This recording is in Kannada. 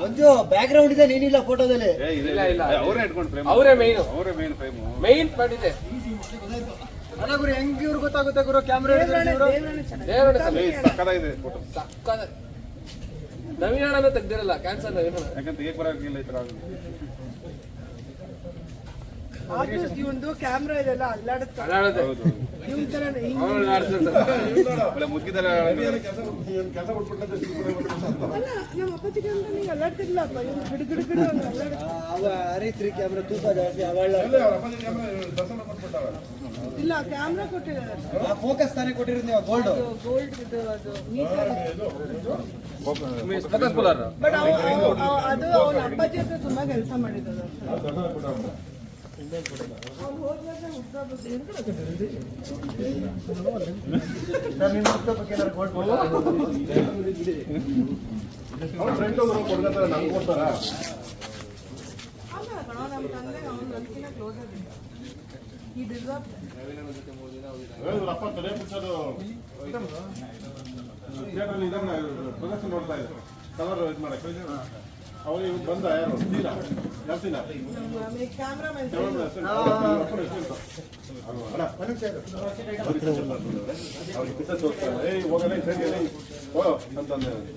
ಮಂಜು ಬ್ಯಾಕ್ ಗ್ರೌಂಡ್ ಇದೆ ನೀನಿಲ್ಲ ಫೋಟೋದಲ್ಲಿ ಇಲ್ಲ ಇಲ್ಲ ಅವರೇ ಇಟ್ಕೊಂಡು ಫ್ರೇಮ್ ಅವರೇ ಮೈನ್ ಅವರೇ ಮೇನ್ ಫ್ರೇಮ್ ಮೈನ್ ಮಾಡಿದೆ ಅಲ್ಲ ಗುರು ಹೆಂಗ್ ಇವ್ರು ಗೊತ್ತಾಗುತ್ತೆ ಗುರು? ಕ್ಯಾಮ್ರಾ ಸಕ್ಕದಾಗಿದೆ ಫೋಟೋ ಸಕ್ಕದ ನವೀನಣ್ಣ ತೆಗ್ದಿರಲ್ಲ ಕ್ಯಾನ್ಸರ್ ನವೀನ ಯಾಕಂತ ತೆಗಿಯಕ್ ಬರೋಕ್ಕಿಲ್ಲ ಈ ತರ ಆಗುತ್ತೆ ಒಂದು ಕ್ಯಾಮ್ರಾ ಇದೆಲ್ಲ ಅಲ್ಲಾಡುತ್ತೆ. ಅಲ್ಲಾಡದೆ ಹೌದು. ಇವ್ ತರ ಅಲ್ಲ ನಮ್ಮ ಅಪ್ಪಾಜಿ ಕ್ಯಾಮ್ರಾ ನೀವು ಅಲ್ಲಾಡ್ತಿರ್ಲಪ್ಪ. ಇವ್ನು ಗಿಡ ಗಿಡ ಗಿಡ ಅಂತ ಅಲ್ಲಾಡುತ್ತೆ. ಇಲ್ಲ ಕ್ಯಾಮ್ರಾ ಕೊಟ್ಟಿದ್ದಾರೆ ಫೋಕಸ್ ತಾನೇ ಕೊಟ್ಟಿರೋದು ನೀವು ಗೋಲ್ಡ್ ಗೋಲ್ಡ್ ಇದು ಅದು ಬುಲರ್ ಬಟ್ ಅದು ಅವನ ಅಪ್ಪಾಜಿ ಹತ್ರ ತುಂಬಾ ಕೆಲಸ ಮಾಡಿದ್ದದು. ಪ್ರದರ್ಶನ ನೋಡ್ತಾ ಇದ್ದಾರೆ ಕಲರ್ ಇದು ಮಾಡಕ್ಕೆ. ಅವ್ರಿಗೆ ಬಂದ ಯಾರು ನಮ್ಮ ಕ್ಯಾಮ್ರಾಮನ್ ಅವ್ರಿಗೆ ಪಿಕ್ಚರ್ ತೋರಿಸ್ತಾರೆ ಏಯ್ ಹೋಗಲೇ ಸರಿ ಹೋಗೋ ಅಂತಂದೆ